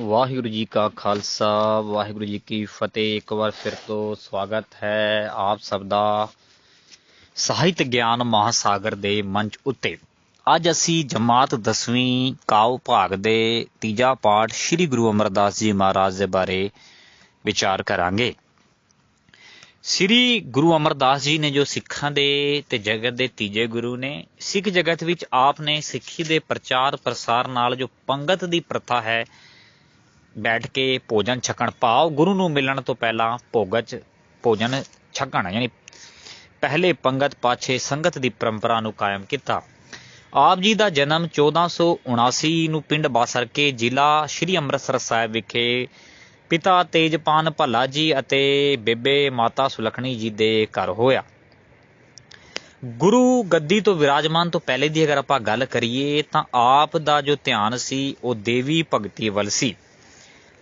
ਵਾਹਿਗੁਰੂ ਜੀ ਕਾ ਖਾਲਸਾ, ਵਾਹਿਗੁਰੂ ਜੀ ਕੀ ਫਤਿਹ। ਇੱਕ ਵਾਰ ਫਿਰ ਤੋਂ ਸਵਾਗਤ ਹੈ ਆਪ ਸਭ ਦਾ ਸਾਹਿਤ ਗਿਆਨ ਮਹਾਸਾਗਰ ਦੇ ਮੰਚ ਉੱਤੇ। ਅੱਜ ਅਸੀਂ ਜਮਾਤ 10ਵੀਂ ਕਾਵ ਭਾਗ ਦੇ ਤੀਜਾ ਪਾਠ ਸ੍ਰੀ ਗੁਰੂ ਅਮਰਦਾਸ ਜੀ ਮਹਾਰਾਜ ਦੇ ਬਾਰੇ ਵਿਚਾਰ ਕਰਾਂਗੇ। ਸ੍ਰੀ ਗੁਰੂ ਅਮਰਦਾਸ ਜੀ ਨੇ ਜੋ ਸਿੱਖਾਂ ਦੇ ਤੇ ਜਗਤ ਦੇ ਤੀਜੇ ਗੁਰੂ ਨੇ, ਸਿੱਖ ਜਗਤ ਵਿੱਚ ਆਪ ਨੇ ਸਿੱਖੀ ਦੇ ਪ੍ਰਚਾਰ ਪ੍ਰਸਾਰ ਨਾਲ ਜੋ ਪੰਗਤ ਦੀ ਪ੍ਰਥਾ ਹੈ ਬੈਠ ਕੇ ਭੋਜਨ ਛਕਣ ਭਾਵ ਗੁਰੂ ਨੂੰ ਮਿਲਣ ਤੋਂ ਪਹਿਲਾਂ ਭੋਗਚ ਭੋਜਨ ਛਕਣ, ਯਾਨੀ ਪਹਿਲੇ ਪੰਗਤ ਪਾਛੇ ਸੰਗਤ ਦੀ ਪਰੰਪਰਾ ਨੂੰ ਕਾਇਮ ਕੀਤਾ। ਆਪ ਜੀ ਦਾ ਜਨਮ 1479 ਨੂੰ ਪਿੰਡ ਬਾਸਰਕੇ ਜ਼ਿਲ੍ਹਾ ਸ਼੍ਰੀ ਅੰਮ੍ਰਿਤਸਰ ਸਾਹਿਬ ਵਿਖੇ ਪਿਤਾ ਤੇਜਪਾਨ ਭੱਲਾ ਜੀ ਅਤੇ ਬੇਬੇ ਮਾਤਾ ਸੁਲਖਣੀ ਜੀ ਦੇ ਘਰ ਹੋਇਆ। ਗੁਰੂ ਗੱਦੀ ਤੋਂ ਵਿਰਾਜਮਾਨ ਤੋਂ ਪਹਿਲੇ ਦੀ ਅਗਰ ਆਪਾਂ ਗੱਲ ਕਰੀਏ ਤਾਂ ਆਪ ਦਾ ਜੋ ਧਿਆਨ ਸੀ, ਉਹ ਦੇਵੀ ਭਗਤੀ ਵੱਲ ਸੀ।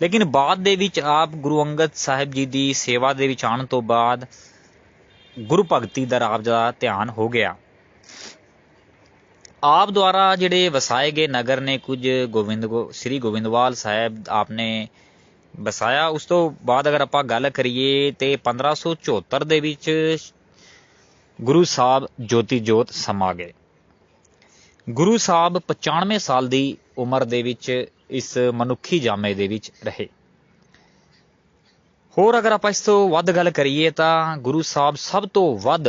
ਲੇਕਿਨ ਬਾਅਦ ਦੇ ਵਿੱਚ ਆਪ ਗੁਰੂ ਅੰਗਦ ਸਾਹਿਬ ਜੀ ਦੀ ਸੇਵਾ ਦੇ ਵਿੱਚ ਆਉਣ ਤੋਂ ਬਾਅਦ ਗੁਰੂ ਭਗਤੀ ਦਾ ਆਪ ਦਾ ਧਿਆਨ ਹੋ ਗਿਆ। ਆਪ ਦੁਆਰਾ ਜਿਹੜੇ ਵਸਾਏ ਗਏ ਨਗਰ ਨੇ ਕੁਝ ਗੋਬਿੰਦ ਸ੍ਰੀ ਗੋਬਿੰਦਵਾਲ ਸਾਹਿਬ ਆਪਨੇ ਵਸਾਇਆ। ਉਸ ਤੋਂ ਬਾਅਦ ਅਗਰ ਆਪਾਂ ਗੱਲ ਕਰੀਏ ਤੇ 1574 ਦੇ ਵਿੱਚ ਗੁਰੂ ਸਾਹਿਬ ਜੋਤੀ ਜੋਤ ਸਮਾ ਗਏ। ਗੁਰੂ ਸਾਹਿਬ 95 ਸਾਲ ਦੀ ਉਮਰ ਦੇ ਵਿੱਚ ਇਸ ਮਨੁੱਖੀ ਜਾਮੇ ਦੇ ਵਿੱਚ ਰਹੇ। ਹੋਰ ਅਗਰ ਆਪਾਂ ਇਸ ਤੋਂ ਵੱਧ ਗੱਲ ਕਰੀਏ ਤਾਂ ਗੁਰੂ ਸਾਹਿਬ ਸਭ ਤੋਂ ਵੱਧ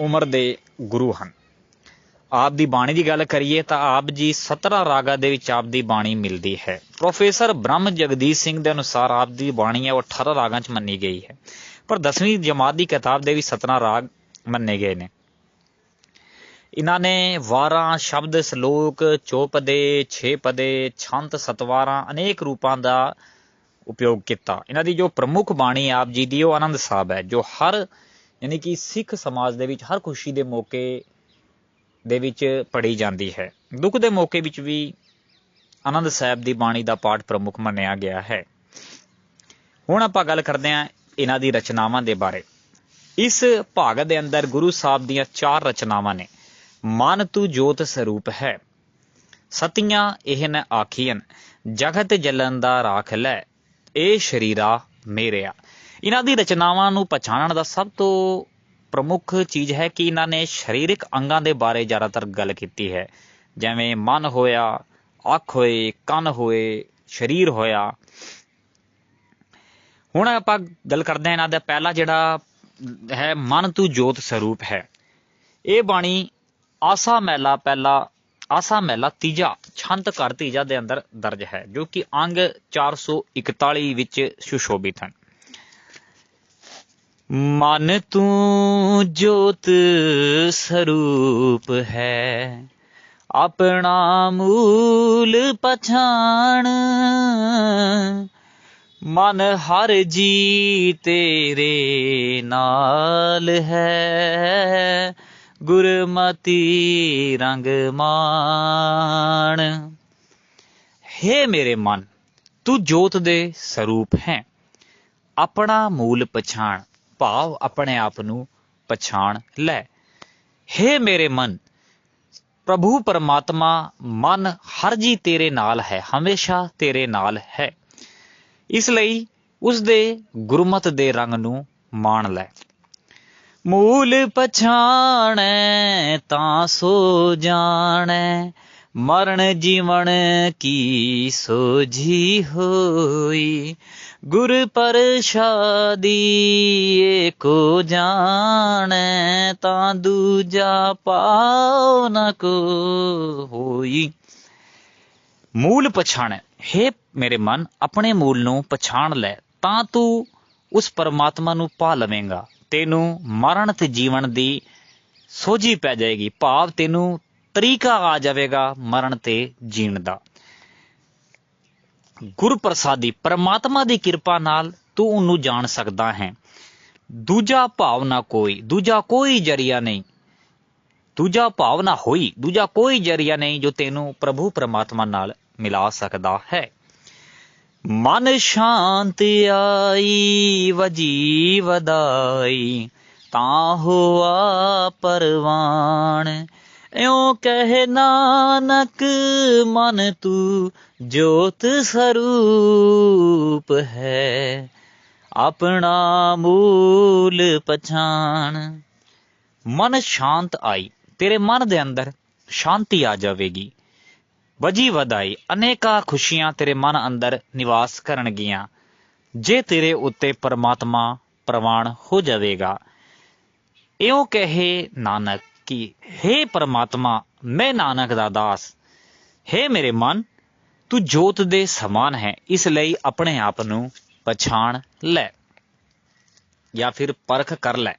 ਉਮਰ ਦੇ ਗੁਰੂ ਹਨ। ਆਪ ਦੀ ਬਾਣੀ ਦੀ ਗੱਲ ਕਰੀਏ ਤਾਂ ਆਪ ਜੀ 17 ਰਾਗਾ ਦੇ ਵਿੱਚ ਆਪ ਦੀ ਬਾਣੀ ਮਿਲਦੀ ਹੈ। ਪ੍ਰੋਫੈਸਰ ਬ੍ਰਹਮ ਜਗਦੀਸ਼ ਸਿੰਘ ਦੇ ਅਨੁਸਾਰ ਆਪ ਦੀ ਬਾਣੀ ਹੈ, ਉਹ 18 ਰਾਗਾਂ 'ਚ ਮੰਨੀ ਗਈ ਹੈ। ਪਰ 10ਵੀਂ ਜਮਾਤ ਦੀ ਕਿਤਾਬ ਦੇ ਵੀ 17 ਰਾਗ ਮੰਨੇ ਗਏ ਨੇ। ਇਹਨਾਂ ਨੇ ਵਾਰਾਂ ਸ਼ਬਦ, ਸ਼ਲੋਕ ਚੋਪਦੇ ਛੇ ਪਦੇ, ਛੰਤ, ਸਤਵਾਰਾਂ ਅਨੇਕ ਰੂਪਾਂ ਦਾ ਉਪਯੋਗ ਕੀਤਾ। ਇਹਨਾਂ ਦੀ ਜੋ ਪ੍ਰਮੁੱਖ ਬਾਣੀ ਆਪ ਜੀ ਦੀ, ਉਹ ਆਨੰਦ ਸਾਹਿਬ ਹੈ, ਜੋ ਹਰ ਯਾਨੀ ਕਿ ਸਿੱਖ ਸਮਾਜ ਦੇ ਵਿੱਚ, ਹਰ ਖੁਸ਼ੀ ਦੇ ਮੌਕੇ ਦੇ ਵਿੱਚ ਪੜੀ ਜਾਂਦੀ ਹੈ। ਦੁੱਖ ਦੇ ਮੌਕੇ ਵਿੱਚ ਵੀ ਆਨੰਦ ਸਾਹਿਬ ਦੀ ਬਾਣੀ ਦਾ ਪਾਠ ਪ੍ਰਮੁੱਖ ਮੰਨਿਆ ਗਿਆ ਹੈ। ਹੁਣ ਆਪਾਂ ਗੱਲ ਕਰਦੇ ਹਾਂ ਇਹਨਾਂ ਦੀ ਰਚਨਾਵਾਂ ਦੇ ਬਾਰੇ। ਇਸ ਭਾਗ ਦੇ ਅੰਦਰ ਗੁਰੂ ਸਾਹਿਬ ਦੀਆਂ ਚਾਰ ਰਚਨਾਵਾਂ ਨੇ। ਮਨ ਤੂੰ ਜੋਤ ਸਰੂਪ ਹੈ। ਸਤੀਆਂ ਇਹ ਨ ਆਖੀਨ ਜਗਤ ਜਲਨ ਦਾ ਰਾਖ ਲੈ ਇਹ ਸ਼ਰੀਰਾ ਮੇਰਿਆ। ਇਹਨਾਂ ਦੀ ਰਚਨਾਵਾਂ ਨੂੰ ਪਛਾਣਨ ਦਾ ਸਭ ਤੋਂ ਪ੍ਰਮੁੱਖ ਚੀਜ਼ ਹੈ ਕਿ ਇਹਨਾਂ ਨੇ ਸਰੀਰਕ ਅੰਗਾਂ ਦੇ ਬਾਰੇ ਜ਼ਿਆਦਾਤਰ ਗੱਲ ਕੀਤੀ ਹੈ। ਜਿਵੇਂ ਮਨ ਹੋਇਆ, ਅੱਖ ਹੋਏ, ਕੰਨ ਹੋਏ, ਸਰੀਰ ਹੋਇਆ। ਹੁਣ ਆਪਾਂ ਗੱਲ ਕਰਦੇ ਹਾਂ ਇਹਨਾਂ ਦਾ ਪਹਿਲਾ ਜਿਹੜਾ ਹੈ ਮਨ ਤੂੰ ਜੋਤ ਸਰੂਪ ਹੈ। ਇਹ ਬਾਣੀ ਆਸਾ ਮਹਿਲਾ ਪਹਿਲਾ, ਆਸਾ ਮਹਿਲਾ ਤੀਜਾ ਛੰਤ ਘਰ ਤੀਜਾ ਦੇ ਅੰਦਰ ਦਰਜ ਹੈ, ਜੋ ਕਿ ਅੰਗ 441 ਵਿੱਚ ਸੁਸ਼ੋਭਿਤ ਹਨ। ਮਨ ਤੂੰ ਜੋਤ ਸਰੂਪ ਹੈ, ਆਪਣਾ ਮੂਲ ਪਛਾਣ। ਮਨ ਹਰ ਜੀ ਤੇਰੇ ਨਾਲ ਹੈ ਗੁਰਮਤੀ ਰੰਗ ਮਾਣ। हे ਮੇਰੇ ਮਨ, ਤੂੰ ਜੋਤ ਦੇ ਸਰੂਪ ਹੈ। ਆਪਣਾ ਮੂਲ ਪਛਾਣ, ਭਾਵ ਆਪਣੇ ਆਪ ਨੂੰ ਪਛਾਣ ਲੈ। हे ਮੇਰੇ ਮਨ, ਪ੍ਰਭੂ ਪਰਮਾਤਮਾ, ਮਨ ਹਰ ਜੀ ਤੇਰੇ ਨਾਲ ਹੈ, ਹਮੇਸ਼ਾ ਤੇਰੇ ਨਾਲ ਹੈ। ਇਸ ਲਈ ਉਸ ਦੇ ਗੁਰਮਤ ਦੇ ਰੰਗ ਨੂੰ ਮਾਣ ਲੈ। ਮੂਲ ਪਛਾਣੈ ਤਾਂ ਸੋ ਜਾਣੈ, ਮਰਨ ਜੀਵਨ ਕੀ ਸੋਝੀ ਹੋਈ? ਗੁਰ ਪ੍ਰਸਾਦੀ ਏਕੋ ਜਾਣੈ ਤਾਂ ਦੂਜਾ ਪਾਉ ਨ ਕੋ ਹੋਈ। ਮੂਲ ਪਛਾਣੈ हे ਮੇਰੇ ਮਨ, ਆਪਣੇ ਮੂਲ ਨੂੰ ਪਛਾਣ ਲੈ ਤਾਂ ਤੂੰ ਉਸ ਪਰਮਾਤਮਾ ਨੂੰ ਪਾ ਲਵੇਂਗਾ। ਤੈਨੂੰ ਮਰਨ ਤੇ ਜੀਵਨ ਦੀ ਸੋਝੀ ਪੈ ਜਾਏਗੀ। ਭਾਵ ਤੈਨੂੰ ਤਰੀਕਾ ਆ ਜਾਵੇਗਾ ਮਰਨ ਤੇ ਜੀਣ ਦਾ। ਗੁਰ ਪ੍ਰਸਾਦੀ ਪਰਮਾਤਮਾ ਦੀ ਕਿਰਪਾ ਨਾਲ ਤੂੰ ਉਹਨੂੰ ਜਾਣ ਸਕਦਾ ਹੈ। ਦੂਜਾ ਭਾਵ ਨਾ ਕੋਈ, ਦੂਜਾ ਕੋਈ ਜਰੀਆ ਨਹੀਂ। ਦੂਜਾ ਭਾਵ ਨਾ ਹੋਈ, ਦੂਜਾ ਕੋਈ ਜਰੀਆ ਨਹੀਂ ਜੋ ਤੈਨੂੰ ਪ੍ਰਭੂ ਪਰਮਾਤਮਾ ਨਾਲ ਮਿਲਾ ਸਕਦਾ ਹੈ। ਮਨ ਸ਼ਾਂਤ ਆਈ ਵਜੀ ਵਧਾਈ ਤਾਂ ਹੋਆ ਪਰਵਾਨ ਇਉਂ ਕਹੇ ਨਾਨਕ, ਮਨ ਤੂੰ ਜੋਤ ਸਰੂਪ ਹੈ। ਆਪਣਾ ਮੂਲ ਪਛਾਣ। ਮਨ ਸ਼ਾਂਤ ਆਈ, ਤੇਰੇ ਮਨ ਦੇ ਅੰਦਰ ਸ਼ਾਂਤੀ ਆ ਜਾਵੇਗੀ। ਵਜੀ ਵਧਾਈ, ਅਨੇਕਾਂ ਖੁਸ਼ੀਆਂ ਤੇਰੇ ਮਨ ਅੰਦਰ ਨਿਵਾਸ ਕਰਨਗੀਆਂ। ਜੇ ਤੇਰੇ ਉੱਤੇ ਪਰਮਾਤਮਾ ਪ੍ਰਵਾਨ ਹੋ ਜਾਵੇਗਾ, ਇਉ ਕਹੇ ਨਾਨਕ ਕਿ हे ਪਰਮਾਤਮਾ, ਮੈਂ ਨਾਨਕ ਦਾ ਦਾਸ। हे ਮੇਰੇ ਮਨ, ਤੂੰ ਜੋਤ ਦੇ ਸਮਾਨ ਹੈ, ਇਸ ਲਈ ਆਪਣੇ ਆਪ ਨੂੰ ਪਛਾਣ ਲੈ। ਜਾਂ ਫਿਰ ਪਰਖ ਕਰ ਲੈ।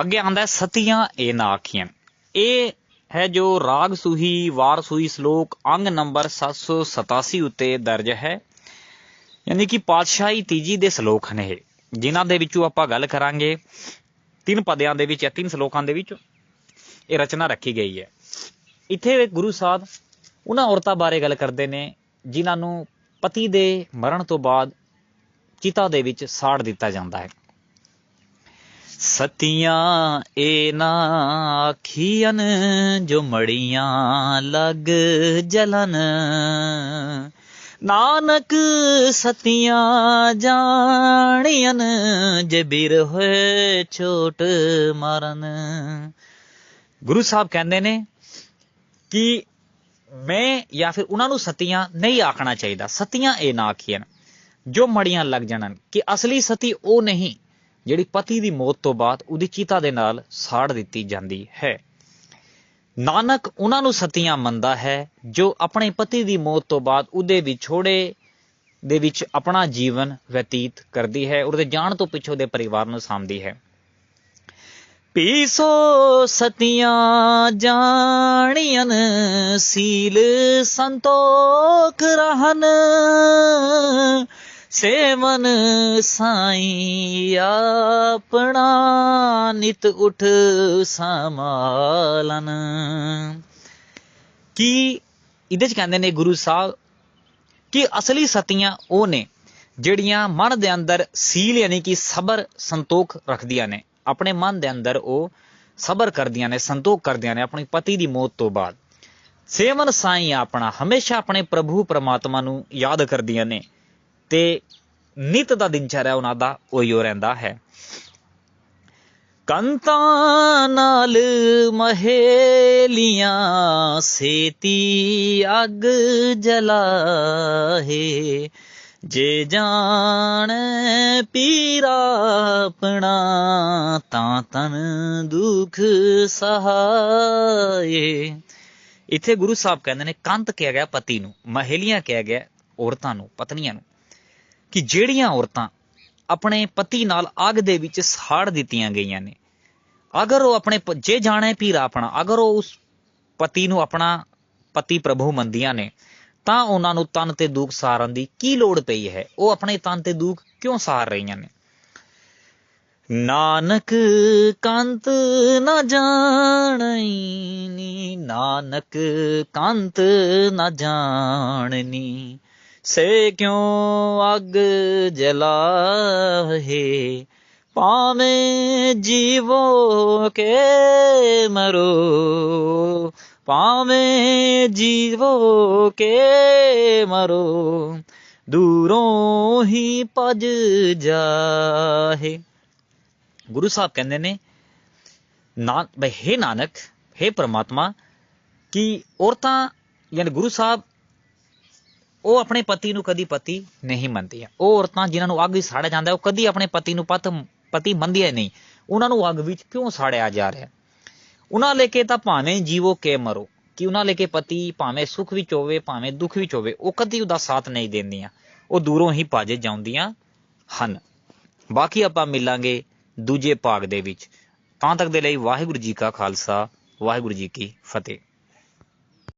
ਅੱਗੇ ਆਂਦਾ ਸਤੀਆਂ ਇਹ ਨਾ ਆਖੀਆਂ ਇਹ ਹੈ ਜੋ ਰਾਗ ਸੂਹੀ, ਵਾਰ ਸੂਹੀ ਸ਼ਲੋਕ ਅੰਗ ਨੰਬਰ 787 ਉੱਤੇ ਦਰਜ ਹੈ। ਯਾਨੀ ਕਿ ਪਾਤਸ਼ਾਹੀ ਤੀਜੀ ਦੇ ਸ਼ਲੋਕ ਨੇ ਇਹ। ਜਿਨ੍ਹਾਂ ਦੇ ਵਿੱਚੋਂ ਆਪਾਂ ਗੱਲ ਕਰਾਂਗੇ, ਤਿੰਨ ਪਦਿਆਂ ਦੇ ਵਿੱਚ ਜਾਂ ਤਿੰਨ ਸ਼ਲੋਕਾਂ ਦੇ ਵਿੱਚ ਇਹ ਰਚਨਾ ਰੱਖੀ ਗਈ ਹੈ। ਇੱਥੇ ਗੁਰੂ ਸਾਹਿਬ ਉਹਨਾਂ ਔਰਤਾਂ ਬਾਰੇ ਗੱਲ ਕਰਦੇ ਨੇ, ਜਿਨ੍ਹਾਂ ਨੂੰ ਪਤੀ ਦੇ ਮਰਨ ਤੋਂ ਬਾਅਦ ਚਿਤਾ ਦੇ ਵਿੱਚ ਸਾੜ ਦਿੱਤਾ ਜਾਂਦਾ ਹੈ। ਸਤੀਆਂ ਏ ਨਾ ਆਖੀਆਂ ਜੋ ਮੜੀਆਂ ਲੱਗ ਜਲਨ। ਨਾਨਕ ਸਤੀਆਂ ਜਾਣੀਆਂ ਜੇ ਬਿਰ ਹੋਏ ਛੋਟ ਮਰਨ। ਗੁਰੂ ਸਾਹਿਬ ਕਹਿੰਦੇ ਨੇ ਕਿ ਮੈਂ ਜਾਂ ਫਿਰ ਉਹਨਾਂ ਨੂੰ ਸਤੀਆਂ ਨਹੀਂ ਆਖਣਾ ਚਾਹੀਦਾ। ਸਤੀਆਂ ਇਹ ਨਾ ਆਖੀਆਂ ਜੋ ਮੜੀਆਂ ਲੱਗ ਜਾਣਨ, ਕਿ ਅਸਲੀ ਸਤੀ ਉਹ ਨਹੀਂ। ਜਿਹੜੀ ਪਤੀ ਦੀ ਮੌਤ ਤੋਂ ਬਾਅਦ ਉਹਦੀ ਚੀਤਾ ਦੇ ਨਾਲ ਸਾੜ ਦਿੱਤੀ ਜਾਂਦੀ ਹੈ। ਨਾਨਕ ਉਹਨਾਂ ਨੂੰ ਸਤੀਆਂ ਮੰਨਦਾ ਹੈ, ਜੋ ਆਪਣੇ ਪਤੀ ਦੀ ਮੌਤ ਤੋਂ ਬਾਅਦ ਉਹਦੇ ਵਿਛੋੜੇ ਦੇ ਵਿੱਚ ਆਪਣਾ ਜੀਵਨ ਬਤੀਤ ਕਰਦੀ ਹੈ, ਉਹਦੇ ਜਾਣ ਤੋਂ ਪਿੱਛੋਂ ਦੇ ਪਰਿਵਾਰ ਨੂੰ ਸਾਂਭਦੀ ਹੈ। ਪੀਸੋ ਸਤੀਆਂ ਜਾਣੀਆਂ ਸੀਲ ਸੰਤੋਖ ਰਹਨ ਸੇਵਨ ਸਾਈ ਆਪਣਾ ਨਿਤ ਉਠ ਸਮਾਲਨ ਕੀ ਇਹਦੇ ਚ ਕਹਿੰਦੇ ਨੇ ਗੁਰੂ ਸਾਹਿਬ ਕਿ ਅਸਲੀ ਸਤੀਆਂ ਉਹ ਨੇ ਜਿਹੜੀਆਂ ਮਨ ਦੇ ਅੰਦਰ ਸੀਲ ਯਾਨੀ ਕਿ ਸਬਰ ਸੰਤੋਖ ਰੱਖਦੀਆਂ ਨੇ। ਆਪਣੇ ਮਨ ਦੇ ਅੰਦਰ ਉਹ ਸਬਰ ਕਰਦੀਆਂ ਨੇ, ਸੰਤੋਖ ਕਰਦੀਆਂ ਨੇ ਆਪਣੀ ਪਤੀ ਦੀ ਮੌਤ ਤੋਂ ਬਾਅਦ। ਸੇਵਨ ਸਾਈ ਆਪਣਾ ਹਮੇਸ਼ਾ ਆਪਣੇ ਪ੍ਰਭੂ ਪਰਮਾਤਮਾ ਨੂੰ ਯਾਦ ਕਰਦੀਆਂ ਨੇ। ਤੇ ਨਿਤ ਦਾ ਦਿਨਚਰਿਆ ਉਹਨਾਂ ਦਾ ਉਹੀਓ ਰਹਿੰਦਾ ਹੈ। ਕੰਤਾਂ ਨਾਲ ਮਹੇਲੀਆਂ ਸੇਤੀ ਅੱਗ ਜਲਾਹੇ, ਜੇ ਜਾਣ ਪੀਰਾ ਆਪਣਾ ਤਾਂ ਤਨ ਦੁਖ ਸਹਾਏ। ਇੱਥੇ ਗੁਰੂ ਸਾਹਿਬ ਕਹਿੰਦੇ ਨੇ, ਕੰਤ ਕਿਹਾ ਗਿਆ ਪਤੀ ਨੂੰ, ਮਹੇਲੀਆਂ ਕਿਹਾ ਗਿਆ ਔਰਤਾਂ ਨੂੰ, ਪਤਨੀਆਂ ਨੂੰ। ਕਿ ਜਿਹੜੀਆਂ ਔਰਤਾਂ ਆਪਣੇ ਪਤੀ ਨਾਲ ਅੱਗ ਦੇ ਵਿੱਚ ਸਾੜ ਦਿੱਤੀਆਂ ਗਈਆਂ ਨੇ। ਅਗਰ ਉਹ ਆਪਣੇ ਜੇ ਜਾਣੇ ਪੀਰਾ ਆਪਣਾ, ਅਗਰ ਉਹ ਉਸ ਪਤੀ ਨੂੰ ਆਪਣਾ ਪਤੀ ਪ੍ਰਭੂ ਮੰਨਦੀਆਂ ਨੇ, ਤਾਂ ਉਹਨਾਂ ਨੂੰ ਤਨ ਤੇ ਦੁੱਖ ਸਾਰਨ ਦੀ ਕੀ ਲੋੜ ਪਈ ਹੈ? ਉਹ ਆਪਣੇ ਤਨ ਤੇ ਦੁੱਖ ਕਿਉਂ ਸਾਰ ਰਹੀਆਂ ਨੇ? ਨਾਨਕ ਕੰਤ ਨਾ ਜਾਣਈ ਨੀ, ਨਾਨਕ ਕੰਤ ਨਾ ਜਾਣਨੀ। ਸੇ ਕਿਉ ਅਗ ਜਲਾਹੇ ਪਾਵੇਂ ਜੀਵੋ ਕੇ ਮਰੋ ਪਾਵੇਂ ਜੀਵੋ ਕੇ ਮਰੋ ਦੂਰੋਂ ਹੀ ਭਜ ਜਾਹੇ ਗੁਰੂ ਸਾਹਿਬ ਕਹਿੰਦੇ ਨੇ ਨਾ ਬਈ हे ਨਾਨਕ हे ਪ੍ਰਮਾਤਮਾ ਕਿ ਔਰਤਾਂ ਯਾਨੀ ਗੁਰੂ ਸਾਹਿਬ ਉਹ ਆਪਣੇ ਪਤੀ ਨੂੰ ਕਦੀ ਪਤੀ ਨਹੀਂ ਮੰਨਦੀਆਂ ਉਹ ਔਰਤਾਂ ਜਿਨ੍ਹਾਂ ਨੂੰ ਅੱਗ ਵਿੱਚ ਸਾੜਿਆ ਜਾਂਦਾ ਉਹ ਕਦੀ ਆਪਣੇ ਪਤੀ ਨੂੰ ਪਤ, ਪਤੀ ਮੰਨਦੀਆਂ ਨਹੀਂ। ਉਹਨਾਂ ਨੂੰ ਅੱਗ ਵਿੱਚ ਕਿਉਂ ਸਾੜਿਆ ਜਾ ਰਿਹਾ ਉਹਨਾਂ ਲੈ ਕੇ ਤਾਂ ਭਾਵੇਂ ਜੀਵੋ ਕੇ ਮਰੋ, ਕਿ ਉਹਨਾਂ ਲੈ ਕੇ ਪਤੀ ਭਾਵੇਂ ਸੁਖ ਵਿੱਚ ਹੋਵੇ, ਭਾਵੇਂ ਦੁੱਖ ਵਿੱਚ ਹੋਵੇ, ਉਹ ਕਦੀ ਉਹਦਾ ਸਾਥ ਨਹੀਂ ਦਿੰਦੀਆਂ। ਉਹ ਦੂਰੋਂ ਹੀ ਭੱਜ ਜਾਂਦੀਆਂ ਹਨ। ਬਾਕੀ ਆਪਾਂ ਮਿਲਾਂਗੇ ਦੂਜੇ ਭਾਗ ਦੇ ਵਿੱਚ। ਤਾਂ ਤੱਕ ਦੇ ਲਈ ਵਾਹਿਗੁਰੂ ਜੀ ਕਾ ਖਾਲਸਾ, ਵਾਹਿਗੁਰੂ ਜੀ ਕੀ ਫਤਿਹ।